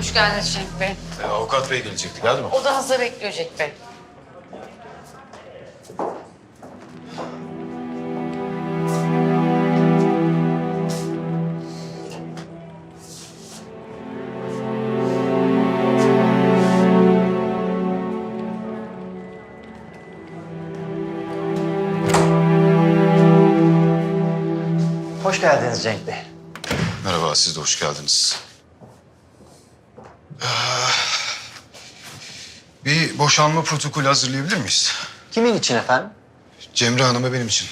Hoş geldiniz Cenk Bey. E, avukat bey gelecekti, geldi mi? O da hazır bekliyor Cenk Bey. Hoş geldiniz Cenk Bey. Merhaba, siz de hoş geldiniz. Ee, bir boşanma protokolü hazırlayabilir miyiz? Kimin için efendim? Cemre Hanım'a benim için.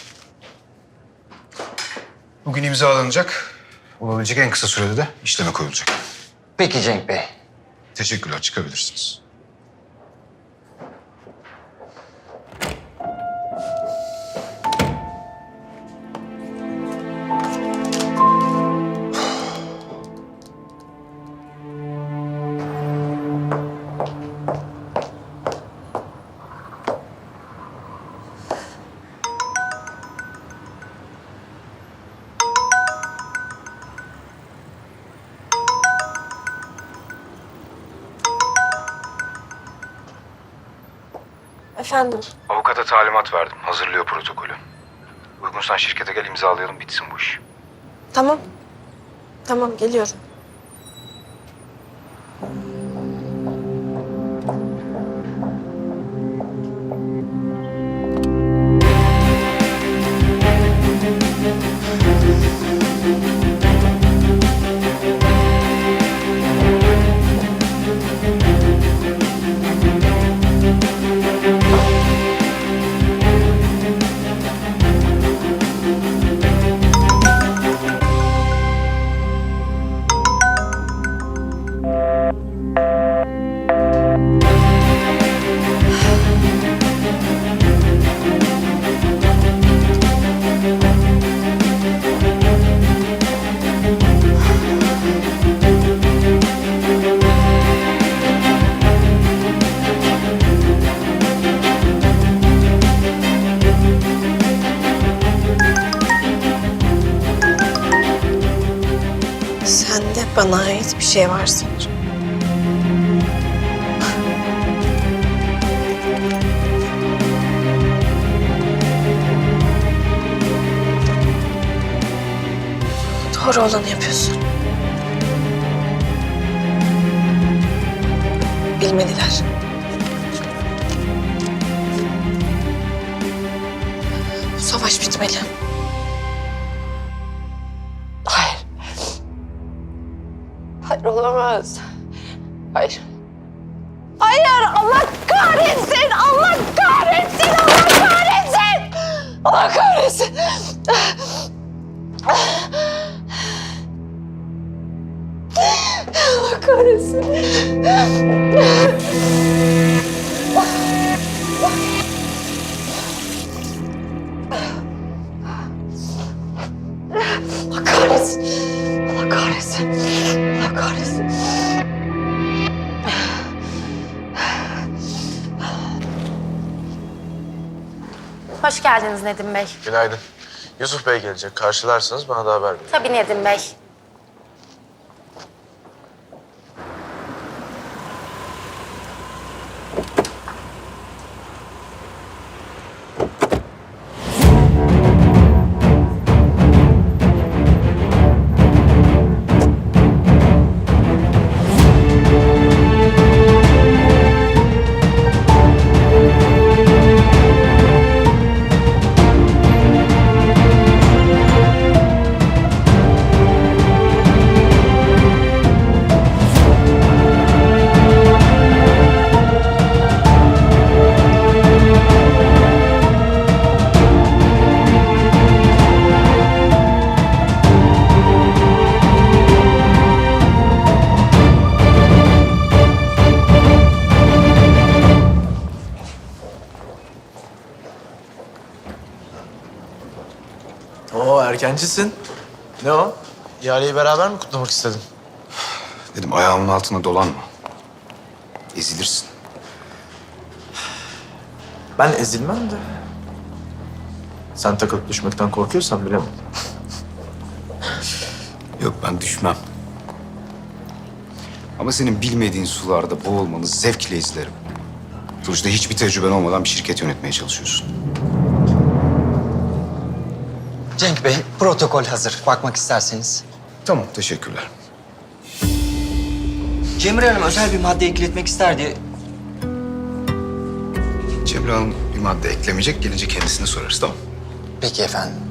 Bugün imzalanacak. Olabilecek en kısa sürede de işleme koyulacak. Peki Cenk Bey. Teşekkürler, çıkabilirsiniz. Efendim, Avukata talimat verdim. Hazırlıyor protokolü. Uygunsan şirkete gel imzalayalım bitsin bu iş. tamam. Tamam, geliyorum. Sende bana ait bir şey var sanırım. Doğru olanı yapıyorsun. Bilmediler. Savaş bitmeli. Hayır olamaz. Hayır. Hayır Allah kahretsin! Allah kahretsin! Allah kahretsin! Allah kahretsin! Allah kahretsin! Allah kahretsin! Allah kahretsin! Kahretsin! Hoş geldiniz Nedim Bey. Günaydın. Yusuf Bey gelecek. Karşılarsınız bana da haber verin. Tabii Nedim Bey. Erkencisin. Ne o? İhaleyi beraber mi kutlamak istedin? Dedim ayağımın altına dolanma. Ezilirsin. Ben ezilmem de. Sen takılıp düşmekten korkuyorsan bilemem. Yok ben düşmem. Ama senin bilmediğin sularda boğulmanı zevkle izlerim. Sonuçta hiçbir tecrüben olmadan bir şirket yönetmeye çalışıyorsun. Cenk Bey, protokol hazır. Bakmak isterseniz. Tamam, teşekkürler. Cemre Hanım özel bir madde ekletmek ister diye... Cemre Hanım bir madde eklemeyecek, gelince kendisine sorarız, tamam Peki efendim.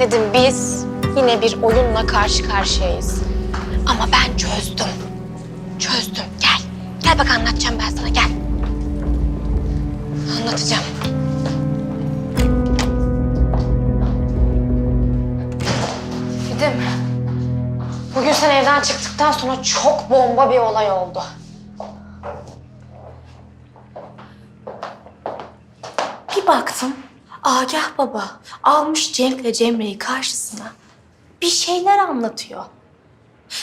Nedim biz yine bir oyunla karşı karşıyayız. Ama ben çözdüm. Çözdüm. Gel. Gel bak anlatacağım ben sana gel. Anlatacağım. Nedim. Bugün sen evden çıktıktan sonra çok bomba bir olay oldu. Bir baktım Agah baba almış Cenk'le Cemre'yi karşısına bir şeyler anlatıyor.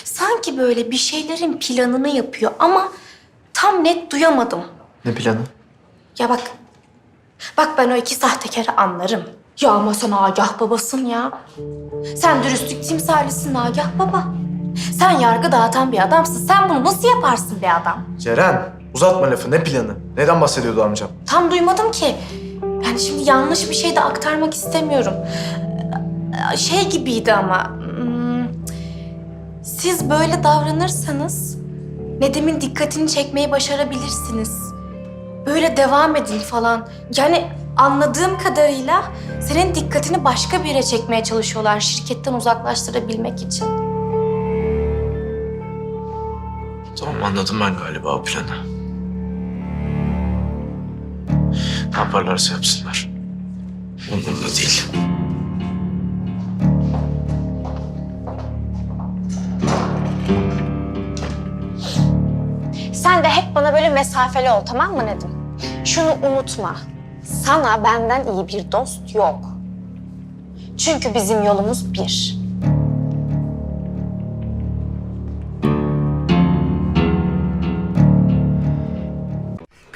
Sanki böyle bir şeylerin planını yapıyor ama tam net duyamadım. Ne planı? Ya bak, bak ben o iki sahtekarı anlarım. Ya ama sen Agah babasın ya. Sen dürüstlük timsalisin Agah baba. Sen yargı dağıtan bir adamsın. Sen bunu nasıl yaparsın be adam? Ceren, uzatma lafı. Ne planı? Neden bahsediyordu amcam? Tam duymadım ki. Yani şimdi yanlış bir şey de aktarmak istemiyorum. Şey gibiydi ama... hmm, Siz böyle davranırsanız Nedim'in dikkatini çekmeyi başarabilirsiniz. Böyle devam edin falan. Yani anladığım kadarıyla senin dikkatini başka bir yere çekmeye çalışıyorlar şirketten uzaklaştırabilmek için. Tamam anladım ben galiba o planı. Ne yaparlarsa yapsınlar. Umurumda değil. Sen de hep bana böyle mesafeli ol tamam mı Nedim? Şunu unutma. Sana benden iyi bir dost yok. Çünkü bizim yolumuz bir.